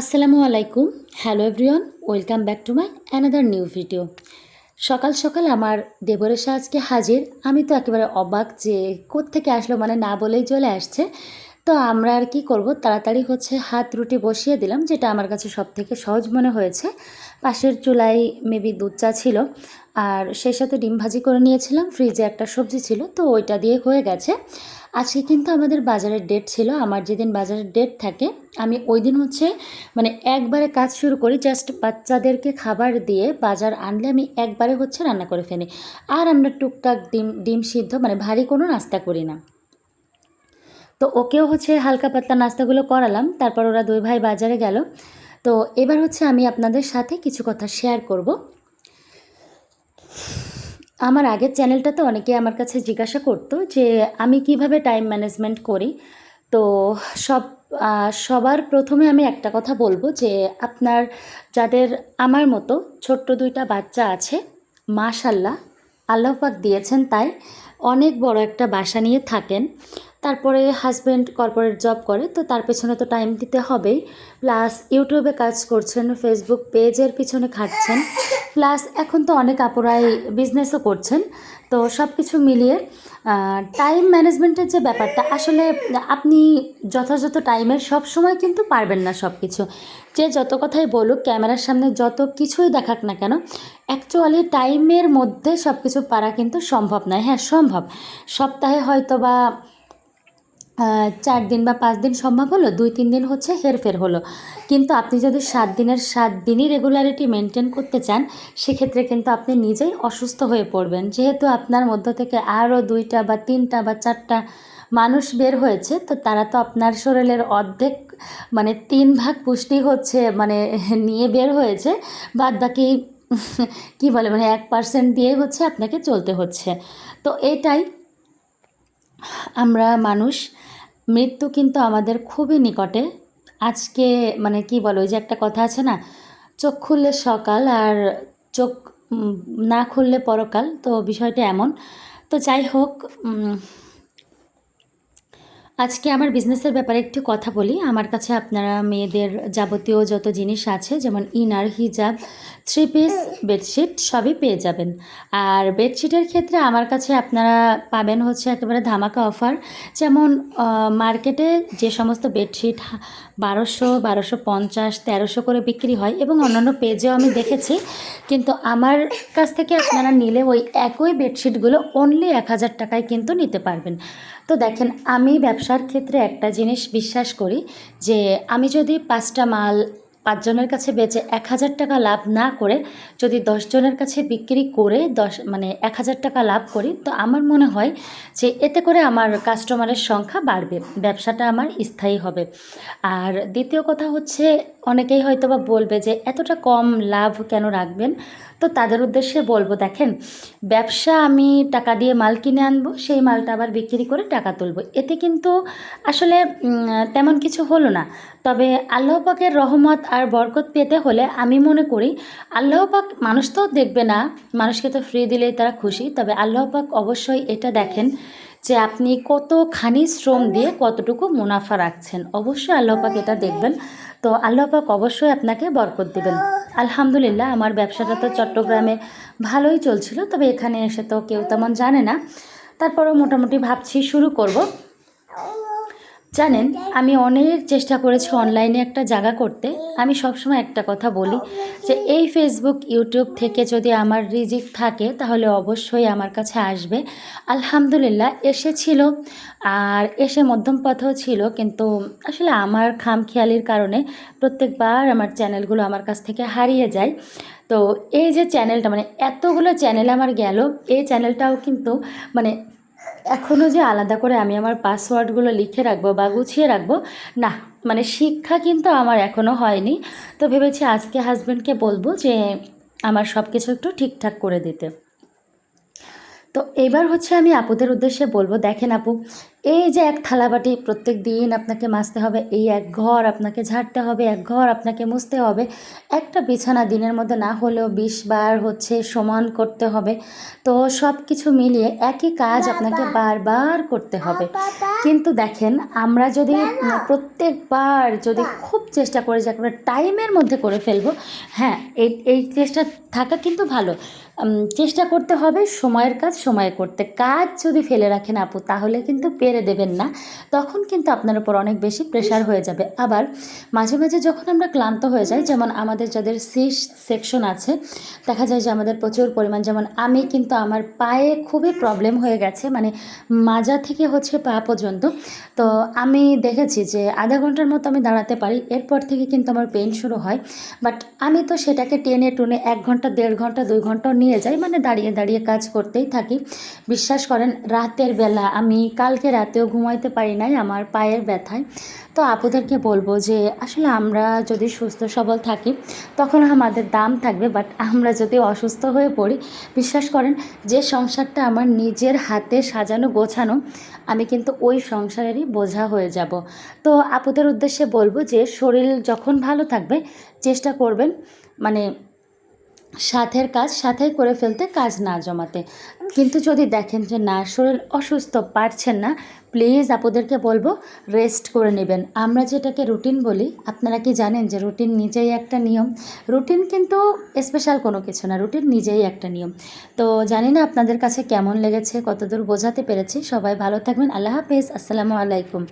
আসসালামু আলাইকুম। Hello everyone welcome back to my another new video সকাল সকাল আমার দেবরের আজকে হাজির। আমি তো একেবারে অবাক যে থেকে আসলো মানে না বলেই চলে আসছে। তো আমরা আর কি করব? তাড়াতাড়ি হচ্ছে হাত রুটি বসিয়ে দিলাম, যেটা আমার কাছে সব থেকে সহজ মনে হয়েছে। পাশের চুলায় মেবি দুধ চা ছিল। আর সেই সাথে ডিম ভাজি করে নিয়েছিলাম। ফ্রিজে একটা সবজি ছিল, তো ওইটা দিয়ে হয়ে গেছে। আজকে কিন্তু আমাদের বাজারের ডেট ছিল, আমার যেদিন বাজারের ডেট থাকে, আমি ওই দিন হচ্ছে মানে একবারে কাজ শুরু করি জাস্ট বাচ্চাদেরকে খাবার দিয়ে বাজার আনলে আমি একবারে হচ্ছে রান্না করে ফেলি। আর আমরা টুকটাক ডিম ডিম সিদ্ধ মানে ভারী কোনো নাস্তা করি না। তো ওকেও হচ্ছে হালকা পাতলা নাস্তাগুলো করালাম, তারপর ওরা দুই ভাই বাজারে গেল। তো এবার হচ্ছে আমি আপনাদের সাথে কিছু কথা শেয়ার করব। আমার আগের চ্যানেলটাতে অনেকে আমার কাছে জিজ্ঞাসা করতো যে, আমি কীভাবে টাইম ম্যানেজমেন্ট করি? তো সব সবার প্রথমে আমি একটা কথা বলব যে, আপনার যাদের আমার মতো ছোট্ট দুইটা বাচ্চা আছে, মাশাল্লাহ, আল্লাহ পাক দিয়েছেন তাই অনেক বড় একটা বাসা নিয়ে থাকেন। তারপরে হাজব্যান্ড কর্পোরেট জব করে, তো তার পেছনে তো টাইম দিতে হবেই। প্লাস ইউটিউবে কাজ করছেন ফেসবুক পেজের পিছনে খাটছেন। প্লাস এখন তো অনেক আপুরাই বিজনেসও করছেন, তো সব কিছু মিলিয়ে টাইম ম্যানেজমেন্টের যে ব্যাপারটা, আসলে আপনি যথাযথ টাইমের সব সময় কিন্তু পারবেন না সব কিছু যে যত কথাই বলুক, ক্যামেরার সামনে যত কিছুই দেখাক না কেন অ্যাকচুয়ালি টাইমের মধ্যে সব কিছু পারা কিন্তু সম্ভব নয়। হ্যাঁ সম্ভব। সপ্তাহে হয়তো বা চার দিন বা পাঁচ দিন সম্ভব হলো, দুই, তিন দিন হচ্ছে হেরফের হলো। কিন্তু আপনি যদি সাত দিনের, সাত দিনই রেগুলারিটি মেনটেন করতে চান, সেক্ষেত্রে কিন্তু আপনি নিজেই অসুস্থ হয়ে পড়বেন। যেহেতু আপনার মধ্য থেকে আরও দুইটা বা তিনটা বা চারটা মানুষ বের হয়েছে, তো তারা তো আপনার শরীরের অর্ধেক মানে তিন ভাগ পুষ্টি হচ্ছে মানে নিয়ে বের হয়েছে। বাদ বাকি কী বলে মানে এক পার্সেন্ট দিয়ে হচ্ছে আপনাকে চলতে হচ্ছে। তো এটাই আমরা মানুষ, মৃত্যু কিন্তু আমাদের খুবই নিকটে। আজকে মানে কি বলো ওই যে একটা কথা আছে না, চোখ খুললে সকাল আর চোখ না খুললে পরকাল, তো বিষয়টা এমন। তো যাই হোক আজকে আমার বিজনেসের ব্যাপারে একটু কথা বলি। আমার কাছে আপনারা মেয়েদের যাবতীয় যত জিনিস আছে, যেমন ইনার, হিজাব থ্রি পিস বেডশিট সবই পেয়ে যাবেন। আর বেডশিটের ক্ষেত্রে আমার কাছে আপনারা পাবেন হচ্ছে একেবারে ধামাকা অফার যেমন মার্কেটে যে সমস্ত বেডশিট বারোশো বারোশো পঞ্চাশ, তেরোশো করে বিক্রি হয় এবং অন্যান্য পেজেও আমি দেখেছি, কিন্তু আমার কাছ থেকে আপনারা নিলে ওই একই বেডশিটগুলো অনলি এক হাজার টাকায় কিন্তু নিতে পারবেন। তো দেখেন, আমি ব্যবসার ক্ষেত্রে একটা জিনিস বিশ্বাস করি যে, আমি যদি পাঁচটা মাল পাঁচজনের কাছে বেচে এক হাজার টাকা লাভ না করে যদি দশজনের কাছে বিক্রি করে দশ মানে এক হাজার টাকা লাভ করি, তো আমার মনে হয় যে এতে করে আমার কাস্টমারের সংখ্যা বাড়বে, ব্যবসাটা আমার স্থায়ী হবে। আর দ্বিতীয় কথা হচ্ছে অনেকেই হয়তো বা বলবে যে এতটা কম লাভ কেন রাখবেন? তো তাদের উদ্দেশ্যে বলব, দেখেন, ব্যবসা আমি টাকা দিয়ে মাল কিনে আনব, সেই মালটা আবার বিক্রি করে টাকা তুলবো। এতে কিন্তু আসলে তেমন কিছু হলো না। তবে আল্লাহ পাকের রহমত আর বরকত পেতে হলে আমি মনে করি, আল্লাহ পাক মানুষ তো দেখবে না, মানুষকে তো ফ্রি দিলেই তারা খুশি। তবে আল্লাহ পাক অবশ্যই এটা দেখেন যে আপনি কতখানি শ্রম দিয়ে কতটুকু মুনাফা রাখছেন। অবশ্যই আল্লাহ পাক এটা দেখবেন। তো আল্লাহ পাক অবশ্যই আপনাকে বরকত দিবেন। আলহামদুলিল্লাহ, আমার ব্যবসাটা তো চট্টগ্রামে ভালোই চলছিল, তবে এখানে এসে তো কেউ তেমন জানে না। তারপরও মোটামুটি ভাবছি শুরু করব। জানেন, আমি অনেক চেষ্টা করেছি অনলাইনে একটা জায়গা করতে। আমি সবসময় একটা কথা বলি যে, এই ফেসবুক ইউটিউব থেকে যদি আমার রিজিক থাকে, তাহলে অবশ্যই আমার কাছে আসবে। আলহামদুলিল্লাহ এসেছিল আর এসে মধ্যম পথেও ছিল, কিন্তু আসলে আমার খামখেয়ালির কারণে প্রত্যেকবার আমার চ্যানেলগুলো আমার কাছ থেকে হারিয়ে যায়। তো এই যে চ্যানেলটা মানে এতগুলো চ্যানেল আমার গেল, এই চ্যানেলটাও কিন্তু মানে এখনও যে আলাদা করে আমি আমার পাসওয়ার্ডগুলো লিখে রাখব বা গুছিয়ে রাখব, না মানে শিক্ষা কিন্তু আমার এখনও হয়নি। তো ভেবেছি আজকে হাজব্যান্ডকে বলব যে আমার সব কিছু একটু ঠিকঠাক করে দিতে। তো এবার হচ্ছে আমি আপুদের উদ্দেশ্যে বলব, দেখেন আপু এই যে এক থালাবাটি প্রত্যেক দিন আপনাকে মাজতে হবে এই এক ঘর আপনাকে ঝাড়তে হবে এক ঘর আপনাকে মুছতে হবে। একটা বিছানা দিনের মধ্যে না হলেও বিশ বার হচ্ছে সমান করতে হবে। তো সব কিছু মিলিয়ে একই কাজ আপনাকে বারবার করতে হবে। কিন্তু দেখেন আমরা যদি প্রত্যেকবার যদি খুব চেষ্টা করি যে আমরা টাইমের মধ্যে করে ফেলব হ্যাঁ এই এই চেষ্টা থাকা কিন্তু ভালো। চেষ্টা করতে হবে সময়ের কাজ সময়ে করতে। কাজ যদি ফেলে রাখেন আপু তাহলে কিন্তু পেরে দেবেন না। তখন কিন্তু আপনার উপর অনেক বেশি প্রেশার হয়ে যাবে। আবার মাঝে মাঝে যখন আমরা ক্লান্ত হয়ে যাই, যেমন আমাদের যাদের সিস সেকশন আছে, দেখা যায় যে আমাদের প্রচুর পরিমাণ, যেমন আমি কিন্তু আমার পায়ে খুবই প্রবলেম হয়ে গেছে মানে মাজা থেকে হচ্ছে পা পর্যন্ত। তো আমি দেখেছি যে আধা ঘণ্টার মতো আমি দাঁড়াতে পারি, এরপর থেকে কিন্তু আমার পেন শুরু হয়। বাট আমি তো সেটাকে টেনে টুনে এক ঘণ্টা, দেড় ঘণ্টা, দুই ঘণ্টা নিয়ে যাই মানে দাঁড়িয়ে দাঁড়িয়ে কাজ করতেই থাকি। বিশ্বাস করেন, রাতের বেলা আমি, কালকে রাতেও ঘুমাইতে পারি নাই, আমার পায়ের ব্যথায়। তো আপুদেরকে বলব যে, আসলে আমরা যদি সুস্থ সবল থাকি, তখন আমাদের দাম থাকবে বাট আমরা যদি অসুস্থ হয়ে পড়ি, বিশ্বাস করেন, যে সংসারটা আমার নিজের হাতে সাজানো, গোছানো, আমি কিন্তু ওই সংসারেরই বোঝা হয়ে যাব। তো আপুদের উদ্দেশ্যে বলব যে, শরীর যখন ভালো থাকবে, চেষ্টা করবেন মানে সাথের কাজ, সাথেই করে ফেলতে কাজ না জমাতে। কিন্তু যদি দেখেন যে না, শরীর অসুস্থ, পারছেন না প্লিজ আপুদেরকে বলব রেস্ট করে নেবেন। আমরা যেটাকে রুটিন বলি, আপনারা কি জানেন যে রুটিন নিজেই একটা নিয়ম? রুটিন কিন্তু স্পেশাল কোনো কিছু না রুটিন নিজেই একটা নিয়ম। তো জানি না আপনাদের কাছে কেমন লেগেছে, কতদূর বোঝাতে পেরেছি। সবাই ভালো থাকবেন। আল্লাহ হাফেজ। আসসালামু আলাইকুম।